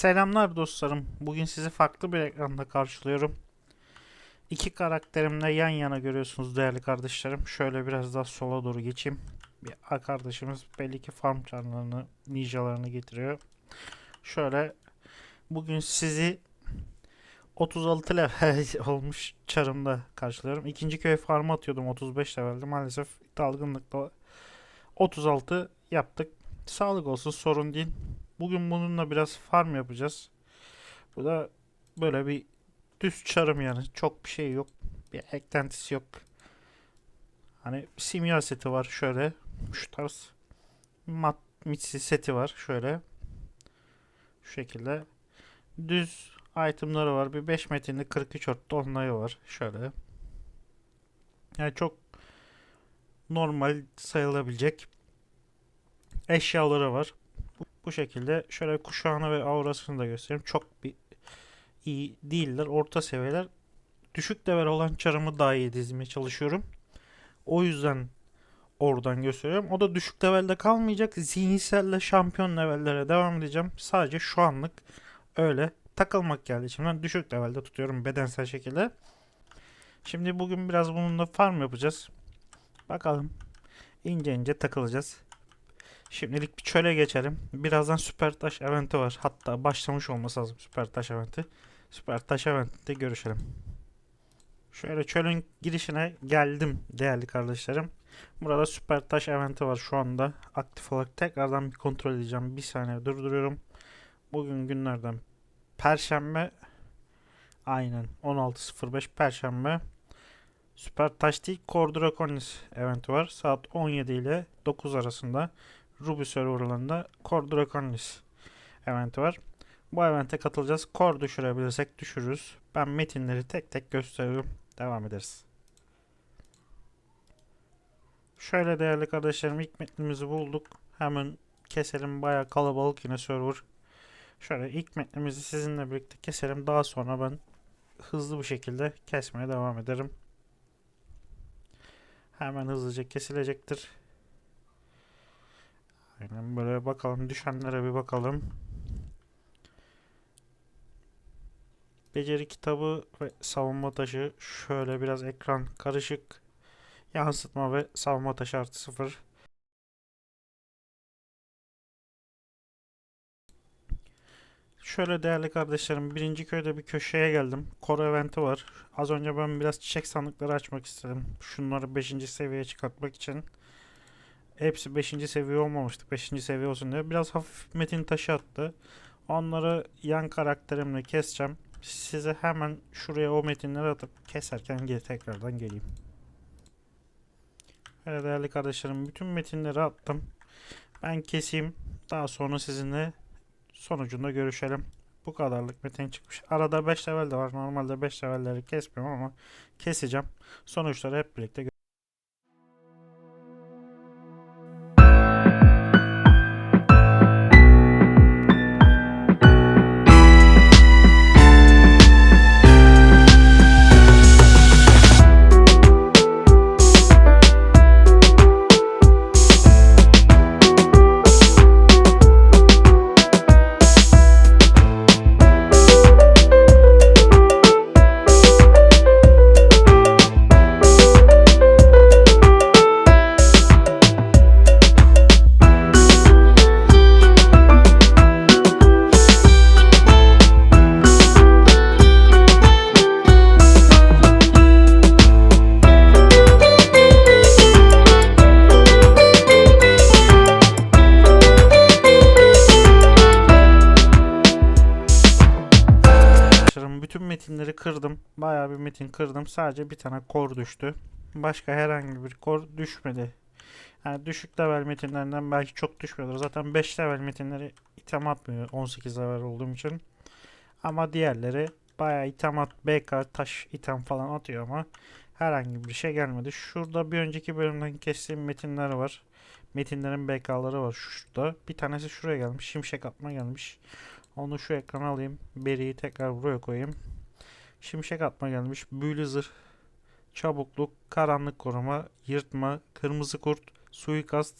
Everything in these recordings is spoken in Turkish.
Selamlar dostlarım. Bugün sizi farklı bir ekranda karşılıyorum. İki karakterimle yan yana görüyorsunuz değerli kardeşlerim. Şöyle biraz daha sola doğru geçeyim. Bir arkadaşımız belli ki farm canlarını, ninjalarını getiriyor. Şöyle bugün sizi 36 level olmuş çarımda karşılıyorum. İkinci köy farmı atıyordum 35 levelde. Maalesef dalgınlıkla 36 yaptık. Sağlık olsun sorun değil. Bugün bununla biraz farm yapacağız. Bu da böyle bir düz çarım yani. Çok bir şey yok. Bir eklentisi yok. Hani simya seti var şöyle. Şu tarz. Mat mitsi seti var şöyle. Şu şekilde. Düz itemları var. Bir 5 metinli 43 ort dolunayı var. Şöyle. Yani çok normal sayılabilecek eşyaları var. Bu, şekilde şöyle kuşağını ve aurasını da göstereyim. Çok bir iyi değiller. Orta seviyeler. Düşük level olan çarımı daha iyi dizmeye çalışıyorum. O yüzden oradan gösteriyorum. O da düşük levelde kalmayacak. Zihinselle şampiyon levellere devam edeceğim. Sadece şu anlık öyle takılmak geldi içimden. Düşük levelde tutuyorum bedensel şekilde. Şimdi bugün biraz bununla farm yapacağız. Bakalım. ince ince takılacağız. Şimdilik bir çöle geçelim. Birazdan Süper Taş eventi var. Hatta başlamış olması lazım Süper Taş eventi. Süper Taş eventinde görüşelim. Şöyle çölün girişine geldim değerli kardeşlerim. Burada Süper Taş eventi var şu anda. Aktif olarak tekrardan bir kontrol edeceğim. Bir saniye durduruyorum. Bugün günlerden Perşembe. Aynen 16.05 Perşembe. Süper Taş değil Core Draconis eventi var. Saat 17 ile 9 arasında. Ruby serverlarında Core Draconis eventi var. Bu evente katılacağız. Core düşürebilirsek düşürürüz. Ben metinleri tek tek gösteriyorum. Devam ederiz. Şöyle değerli kardeşlerim ilk metnimizi bulduk. Hemen keselim. Baya kalabalık yine server. Şöyle ilk metnimizi sizinle birlikte keselim. Daha sonra ben hızlı bir şekilde kesmeye devam ederim. Hemen hızlıca kesilecektir. Aynen böyle bakalım düşenlere bir bakalım. Beceri kitabı ve savunma taşı şöyle biraz ekran karışık. Yansıtma ve savunma taşı artı sıfır. Şöyle değerli kardeşlerim birinci köyde bir köşeye geldim. Core eventi var. Az önce ben biraz çiçek sandıkları açmak istedim. Şunları 5. seviyeye çıkartmak için. Hepsi 5. seviye olmamıştı. 5. seviye olsun diye. Biraz hafif metin taşı attı. Onları yan karakterimle keseceğim. Size hemen şuraya o metinleri atıp keserken geri tekrardan geleyim. Evet değerli kardeşlerim bütün metinleri attım. Ben keseyim. Daha sonra sizinle sonucunda görüşelim. Bu kadarlık metin çıkmış. Arada 5 level de var. Normalde 5 levelleri kesmiyorum ama keseceğim. Sonuçları hep birlikte bütün metinleri kırdım. Bayağı bir metin kırdım. Sadece bir tane kor düştü. Başka herhangi bir kor düşmedi. Yani düşük level metinlerinden belki çok düşmüyordur. Zaten 5 level metinleri item atmıyor 18 level olduğum için. Ama diğerleri bayağı item at, BK, taş item falan atıyor ama herhangi bir şey gelmedi. Şurada bir önceki bölümden kestiğim metinler var. Metinlerin BK'ları var şurada. Bir tanesi şuraya gelmiş. Şimşek atma gelmiş. Onu şu ekrana alayım. Beri'yi tekrar buraya koyayım. Şimşek atma gelmiş. Büyülü zırh. Çabukluk. Karanlık koruma. Yırtma. Kırmızı kurt. Suikast.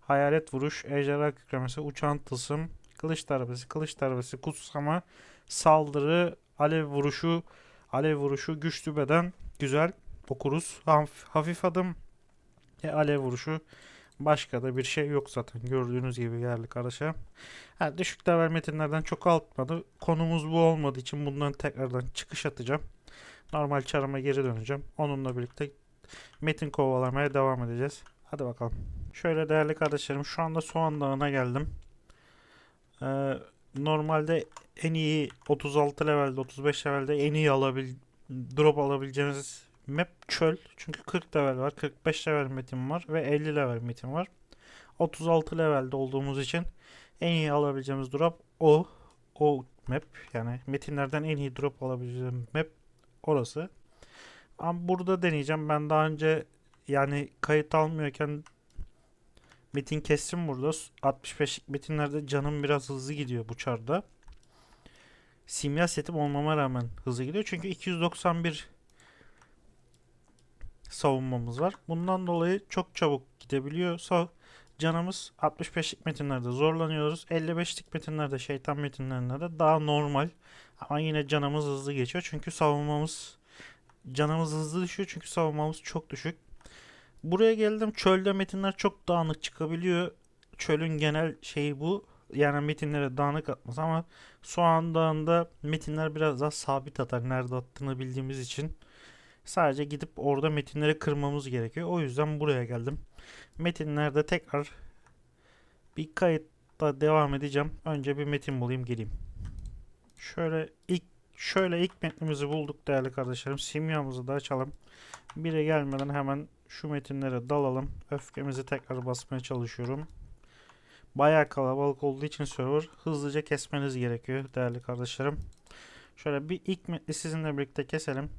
Hayalet vuruş. Ejderha kükremesi. Uçan tılsım. kılıç darbesi, kılıç darbesi, kutsama, saldırı, alev vuruşu, alev vuruşu, güçlü beden, güzel okuruz. Hafif, adım, e, alev vuruşu. Başka da bir şey yok zaten. Gördüğünüz gibi geldik arkadaşlar. Ha, düşük level metinlerden çok altmadı. Konumuz bu olmadığı için bundan tekrardan çıkış atacağım. Normal çarıma geri döneceğim. Onunla birlikte metin kovalamaya devam edeceğiz. Hadi bakalım. Şöyle değerli kardeşlerim şu anda Soğan Dağı'na geldim. Ee, normalde en iyi 36 levelde 35 levelde en iyi alabil drop alabileceğiniz map çöl. Çünkü 40 level var 45 level metin var ve 50 level metin var. 36 levelde olduğumuz için en iyi alabileceğimiz drop o. O map yani metinlerden en iyi drop alabileceğim map orası. Ama burada deneyeceğim. Ben daha önce yani kayıt almıyorken metin kestim burada. 65'lik metinlerde canım biraz hızlı gidiyor bu çarda. Simya setim olmama rağmen hızlı gidiyor. Çünkü 291 savunmamız var. Bundan dolayı çok çabuk gidebiliyor. So, canımız 65'lik metinlerde zorlanıyoruz. 55'lik metinlerde şeytan metinlerinde de daha normal. Ama yine canımız hızlı geçiyor. Çünkü savunmamız canımız hızlı düşüyor. Çünkü savunmamız çok düşük. Buraya geldim. Çölde metinler çok dağınık çıkabiliyor. Çölün genel şeyi bu. Yani metinlere dağınık atmaz ama Soğan Dağı'nda metinler biraz daha sabit atar. Nerede attığını bildiğimiz için. Sadece gidip orada metinleri kırmamız gerekiyor. O yüzden buraya geldim. Metinlerde tekrar bir kayıtta devam edeceğim. Önce bir metin bulayım geleyim. Şöyle ilk şöyle ilk metnimizi bulduk değerli kardeşlerim. Simyamızı da açalım. Bire gelmeden hemen şu metinlere dalalım. Öfkemizi tekrar basmaya çalışıyorum. Bayağı kalabalık olduğu için server hızlıca kesmeniz gerekiyor değerli kardeşlerim. Şöyle bir ilk metni sizinle birlikte keselim.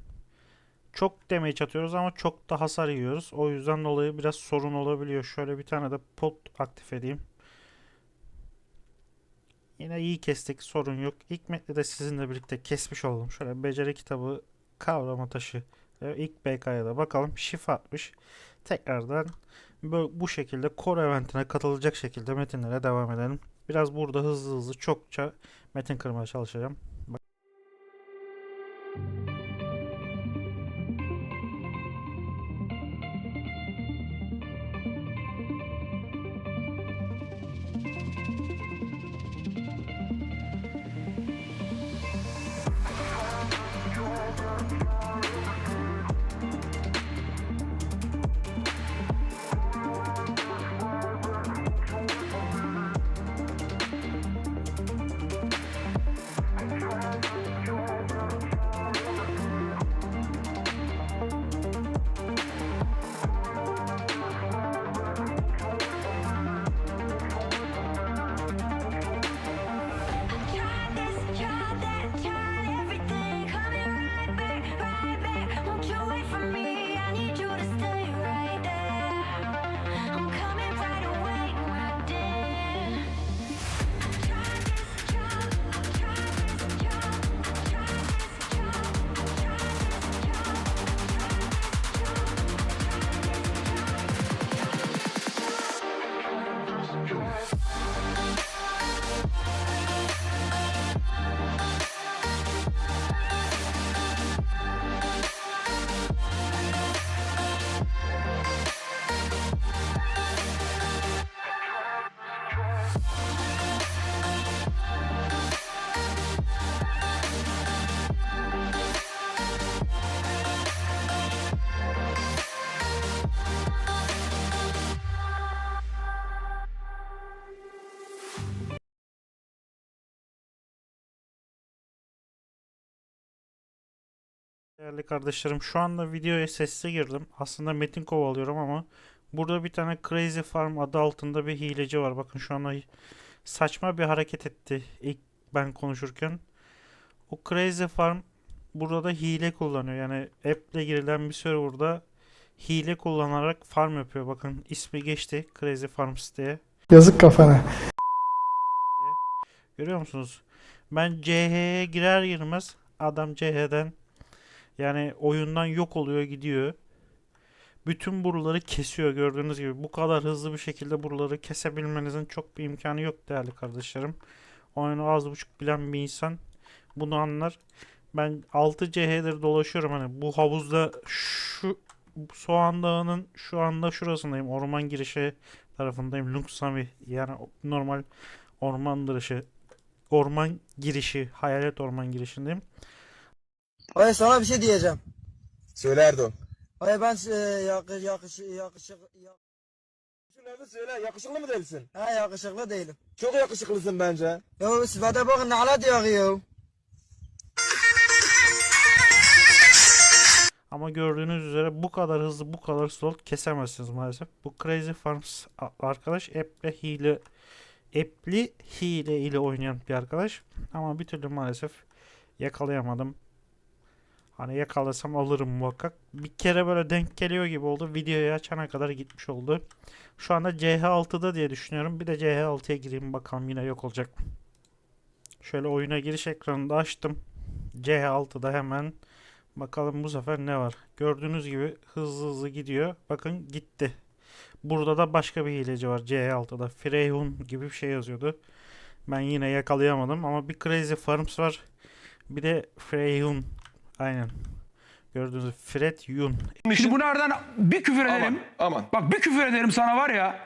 Çok damage atıyoruz ama çok da hasar yiyoruz. O yüzden dolayı biraz sorun olabiliyor. Şöyle bir tane de pot aktif edeyim. Yine iyi kestik sorun yok. İlk metni de sizinle birlikte kesmiş oldum. Şöyle beceri kitabı kavrama taşı ilk BK'ya da bakalım. Şifa atmış. Tekrardan bu, bu şekilde core eventine katılacak şekilde metinlere devam edelim. Biraz burada hızlı hızlı çokça metin kırmaya çalışacağım. Değerli kardeşlerim şu anda videoya sesli girdim. Aslında metin kovalıyorum ama burada bir tane Crazy Farm adı altında bir hileci var. Bakın şu anda saçma bir hareket etti ilk ben konuşurken. O Crazy Farm burada hile kullanıyor. Yani app ile girilen bir serverda hile kullanarak farm yapıyor. Bakın ismi geçti Crazy Farms diye. Yazık kafana. Görüyor musunuz? Ben CH'ye girer girmez adam CH'den yani oyundan yok oluyor gidiyor. Bütün buraları kesiyor gördüğünüz gibi. Bu kadar hızlı bir şekilde buraları kesebilmenizin çok bir imkanı yok değerli kardeşlerim. oyunu az buçuk bilen bir insan bunu anlar. Ben 6 CH'dir dolaşıyorum hani bu havuzda şu Soğan Dağı'nın şu anda şurasındayım. Orman girişi tarafındayım. Lunksami yani normal orman dışı orman girişi hayalet orman girişindeyim. Ay sana bir şey diyeceğim. Söyle Erdoğan. Ay ben e, yakış yakış yakışık yak- Şunları söyle. Yakışıklı mı değilsin? ha yakışıklı değilim. Çok yakışıklısın bence. Yo sıfata bakın ne ala diyor ya. Ama gördüğünüz üzere bu kadar hızlı bu kadar slot kesemezsiniz maalesef. Bu Crazy Farms arkadaş App'le hile App'li hile ile oynayan bir arkadaş. Ama bir türlü maalesef yakalayamadım. Hani yakalasam alırım muhakkak. Bir kere böyle denk geliyor gibi oldu. Videoyu açana kadar gitmiş oldu. Şu anda CH6'da diye düşünüyorum. Bir de CH6'ya gireyim bakalım yine yok olacak. Şöyle oyuna giriş ekranında açtım. CH6'da hemen Bakalım bu sefer ne var? Gördüğünüz gibi hızlı hızlı gidiyor. Bakın gitti. Burada da başka bir hileci var C6'da. Freyhun gibi bir şey yazıyordu. Ben yine yakalayamadım ama bir Crazy Farms var. Bir de Freyhun. Aynen. Gördüğünüz Fred Yun. Şimdi bu nereden bir küfür Aman. ederim. Aman. Bak bir küfür ederim sana var ya.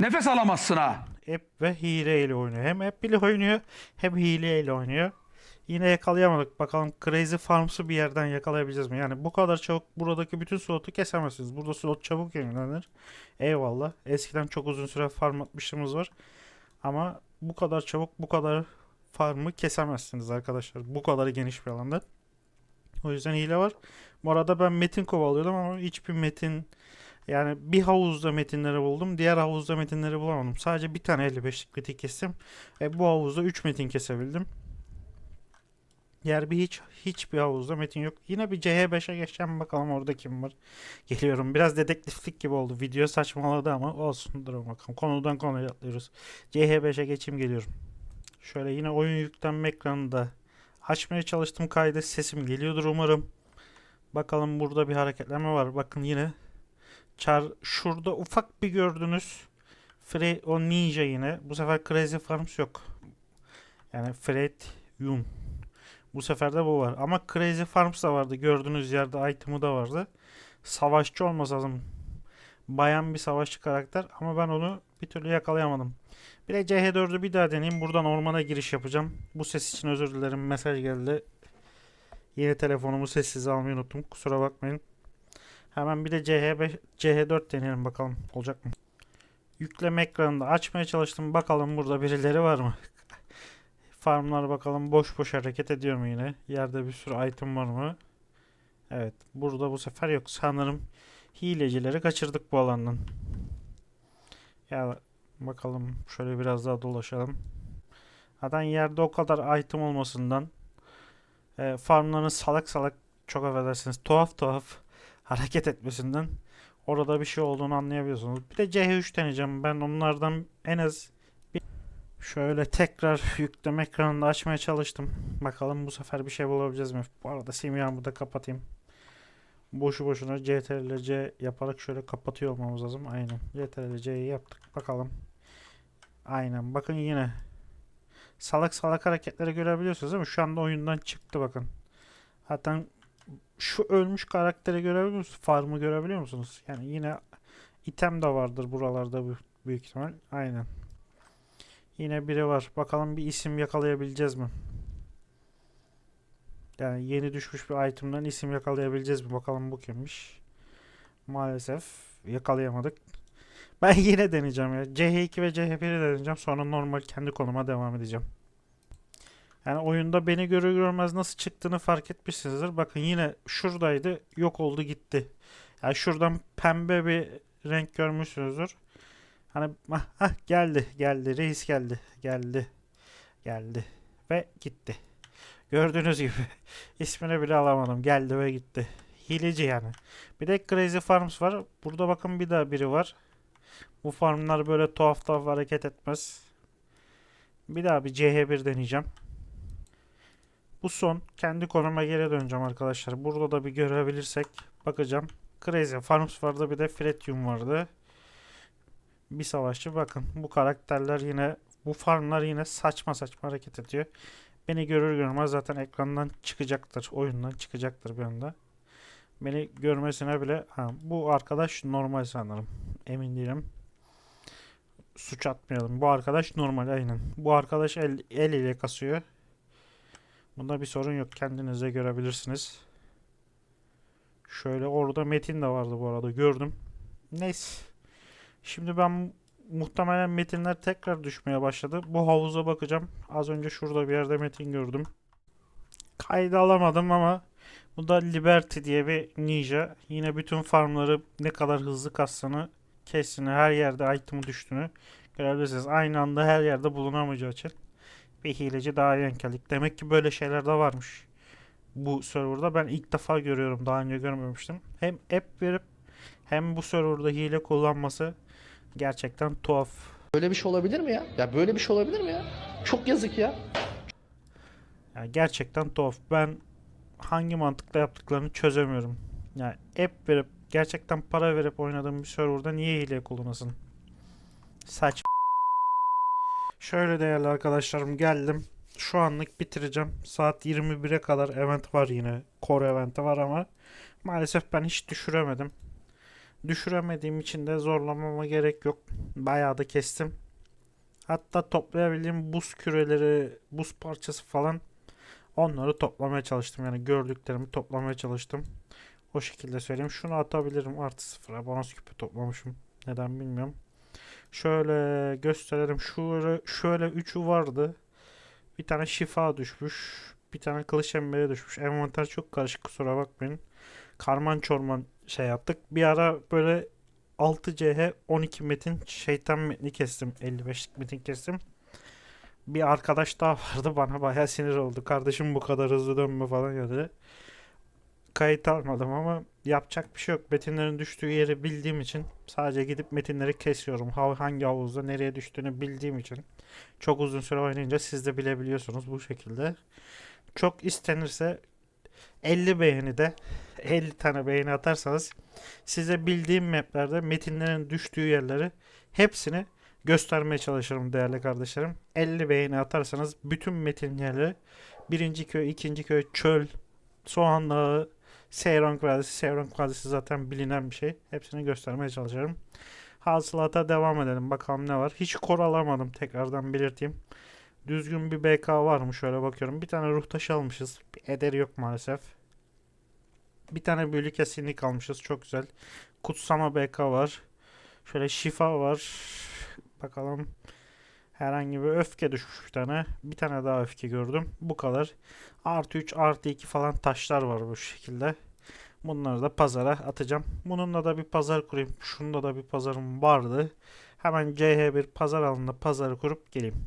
Nefes alamazsın ha. App ve hile ile oynuyor. Hem app ile oynuyor hem hile ile oynuyor. Yine yakalayamadık. Bakalım Crazy Farms'ı bir yerden yakalayabileceğiz mi? Yani bu kadar çabuk buradaki bütün slotu kesemezsiniz. Burada slot çabuk yenilenir. Eyvallah. Eskiden çok uzun süre farm atmışlığımız var. Ama bu kadar çabuk bu kadar farmı kesemezsiniz arkadaşlar. Bu kadar geniş bir alanda. O yüzden hile var. Bu arada ben metin kovalıyordum ama hiçbir metin yani bir havuzda metinleri buldum. Diğer havuzda metinleri bulamadım. Sadece bir tane 55'lik metin kestim. Ve bu havuzda 3 metin kesebildim. Diğer bir hiç hiçbir havuzda metin yok. Yine bir CH5'e geçeceğim bakalım orada kim var. Geliyorum. Biraz dedektiflik gibi oldu. Video saçmaladı ama olsun. Dur bakalım. Konudan konuya atlıyoruz. CH5'e geçeyim geliyorum. Şöyle yine oyun yüklenme ekranında açmaya çalıştım kaydı. Sesim geliyordur umarım. Bakalım burada bir hareketlenme var. Bakın yine Çar şurada ufak bir gördünüz. Frey o ninja yine. Bu sefer Crazy Farms yok. Yani Fred Yun. Bu sefer de bu var. Ama Crazy Farms da vardı. Gördüğünüz yerde item'ı da vardı. Savaşçı olması lazım. Bayan bir savaşçı karakter. Ama ben onu bir türlü yakalayamadım. Bir de CH4'ü bir daha deneyeyim. Buradan ormana giriş yapacağım. Bu ses için özür dilerim. Mesaj geldi. Yeni telefonumu sessize almayı unuttum. Kusura bakmayın. Hemen bir de CH5, CH4 deneyelim bakalım olacak mı? Yükleme ekranında açmaya çalıştım. Bakalım burada birileri var mı? Farmlar bakalım boş boş hareket ediyor mu yine? Yerde bir sürü item var mı? Evet. Burada bu sefer yok. Sanırım hilecileri kaçırdık bu alandan. Ya bakalım şöyle biraz daha dolaşalım. Zaten yerde o kadar item olmasından e, farmların salak salak çok affedersiniz tuhaf tuhaf hareket etmesinden orada bir şey olduğunu anlayabiliyorsunuz. Bir de CH3 deneyeceğim. Ben onlardan en az bir şöyle tekrar yükleme ekranını açmaya çalıştım. Bakalım bu sefer bir şey bulabileceğiz mi? Bu arada simyamı da kapatayım. Boşu boşuna CTRL C yaparak şöyle kapatıyor olmamız lazım. Aynen. CTRL C'yi yaptık. Bakalım. Aynen. Bakın yine. Salak salak hareketleri görebiliyorsunuz değil mi? Şu anda oyundan çıktı bakın. Zaten şu ölmüş karakteri görebiliyor musunuz? Farmı görebiliyor musunuz? Yani yine item de vardır buralarda bu büyük ihtimal. Aynen. Yine biri var. Bakalım bir isim yakalayabileceğiz mi? Yani yeni düşmüş bir itemden isim yakalayabileceğiz mi? Bakalım bu kimmiş? Maalesef yakalayamadık. Ben yine deneyeceğim ya. CH2 ve CH1'i deneyeceğim. Sonra normal kendi konuma devam edeceğim. Yani oyunda beni görür görmez nasıl çıktığını fark etmişsinizdir. Bakın yine şuradaydı. Yok oldu gitti. Yani şuradan pembe bir renk görmüşsünüzdür. Hani ah, ah, geldi geldi reis geldi geldi geldi ve gitti. Gördüğünüz gibi ismini bile alamadım. Geldi ve gitti. Hileci yani. Bir de Crazy Farms var. Burada bakın bir daha biri var. Bu farmlar böyle tuhaf tuhaf hareket etmez. Bir daha bir CH1 deneyeceğim. Bu son. Kendi konuma geri döneceğim arkadaşlar. Burada da bir görebilirsek bakacağım. Crazy Farms vardı bir de Fretium vardı. Bir savaşçı bakın. Bu karakterler yine Bu farmlar yine saçma saçma hareket ediyor. Beni görür görmez zaten ekrandan çıkacaktır. Oyundan çıkacaktır bir anda. Beni görmesine bile ha, bu arkadaş normal sanırım. Emin değilim. Suç atmayalım. Bu arkadaş normal aynen. Bu arkadaş el, el ile kasıyor. Bunda bir sorun yok. Kendiniz de görebilirsiniz. Şöyle orada Metin de vardı bu arada gördüm. Neyse. Şimdi ben muhtemelen metinler tekrar düşmeye başladı. Bu havuza bakacağım. Az önce şurada bir yerde metin gördüm. Kaydı alamadım ama bu da Liberty diye bir ninja. Yine bütün farmları ne kadar hızlı kastığını, kestiğini, her yerde item'ı düştüğünü görebilirsiniz. Aynı anda her yerde bulunamayacağı için bir hileci daha engellik. Demek ki böyle şeyler de varmış. Bu serverda ben ilk defa görüyorum. Daha önce görmemiştim. Hem app verip hem bu serverda hile kullanması gerçekten tuhaf. Böyle bir şey olabilir mi ya? Ya böyle bir şey olabilir mi ya? Çok yazık ya. Yani gerçekten tuhaf. Ben hangi mantıkla yaptıklarını çözemiyorum. Yani app verip gerçekten para verip oynadığım bir serverda niye hile kullanasın? Saç. Şöyle değerli arkadaşlarım geldim. Şu anlık bitireceğim. Saat 21'e kadar event var yine. Core eventi var ama maalesef ben hiç düşüremedim. Düşüremediğim için de zorlamama gerek yok. Bayağı da kestim. Hatta toplayabildiğim buz küreleri, buz parçası falan onları toplamaya çalıştım. Yani gördüklerimi toplamaya çalıştım. O şekilde söyleyeyim. Şunu atabilirim. Artı sıfıra bonus küpü toplamışım. Neden bilmiyorum. Şöyle gösterelim. Şöyle, şöyle üçü vardı. Bir tane şifa düşmüş. Bir tane kılıç embere düşmüş. Envanter çok karışık kusura bakmayın. Karman çorman şey yaptık. Bir ara böyle 6CH 12 metin şeytan metni kestim. 55'lik metin kestim. Bir arkadaş daha vardı bana bayağı sinir oldu. Kardeşim bu kadar hızlı dönme falan dedi. Kayıt almadım ama yapacak bir şey yok. Metinlerin düştüğü yeri bildiğim için sadece gidip metinleri kesiyorum. Ha- Hangi havuzda nereye düştüğünü bildiğim için. Çok uzun süre oynayınca siz de bilebiliyorsunuz bu şekilde. Çok istenirse 50 beğeni de 50 tane beğeni atarsanız size bildiğim maplerde metinlerin düştüğü yerleri hepsini göstermeye çalışırım değerli kardeşlerim. 50 beğeni atarsanız bütün metin yerleri birinci köy, ikinci köy, çöl, Soğan Dağı, Seyron Vadisi, Seyron Vadisi zaten bilinen bir şey. Hepsini göstermeye çalışırım. Hasılata devam edelim. Bakalım ne var. Hiç kor alamadım tekrardan belirteyim. Düzgün bir BK var mı? Şöyle bakıyorum. Bir tane ruh taşı almışız. Bir ederi yok maalesef. Bir tane büyülü kesinlik almışız. Çok güzel. Kutsama BK var. Şöyle şifa var. Bakalım. Herhangi bir öfke düşmüş bir tane. Bir tane daha öfke gördüm. Bu kadar. Artı 3 artı 2 falan taşlar var bu şekilde. Bunları da pazara atacağım. Bununla da bir pazar kurayım. Şunda da bir pazarım vardı. Hemen CH1 pazar alanında pazarı kurup geleyim.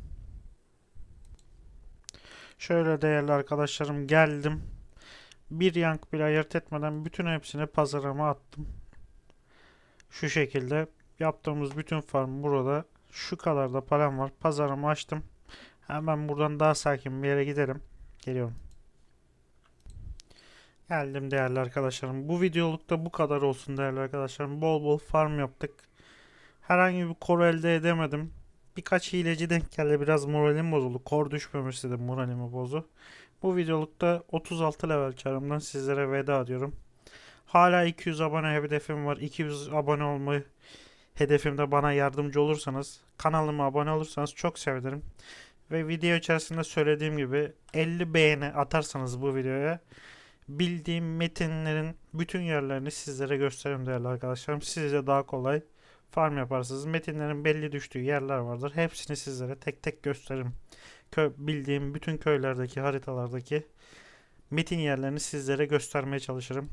Şöyle değerli arkadaşlarım geldim. Bir yank bile ayırt etmeden bütün hepsini pazarıma attım. Şu şekilde yaptığımız bütün farm burada. Şu kadar da param var. Pazarımı açtım. Hemen buradan daha sakin bir yere gidelim. Geliyorum. Geldim değerli arkadaşlarım. Bu videolukta bu kadar olsun değerli arkadaşlarım. Bol bol farm yaptık. Herhangi bir kor elde edemedim. Birkaç hileci denk geldi. Biraz moralim bozuldu. Kor düşmemişti de moralimi bozu. Bu videolukta 36 level çarımdan sizlere veda ediyorum. Hala 200 abone hedefim var. 200 abone olmayı hedefimde bana yardımcı olursanız, kanalıma abone olursanız çok sevinirim. Ve video içerisinde söylediğim gibi 50 beğeni atarsanız bu videoya bildiğim metinlerin bütün yerlerini sizlere gösteririm değerli arkadaşlarım. Siz de daha kolay farm yaparsınız. Metinlerin belli düştüğü yerler vardır. Hepsini sizlere tek tek gösteririm. Kö bildiğim bütün köylerdeki haritalardaki metin yerlerini sizlere göstermeye çalışırım.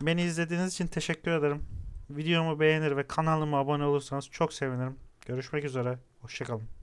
Beni izlediğiniz için teşekkür ederim. Videomu beğenir ve kanalıma abone olursanız çok sevinirim. Görüşmek üzere. Hoşçakalın.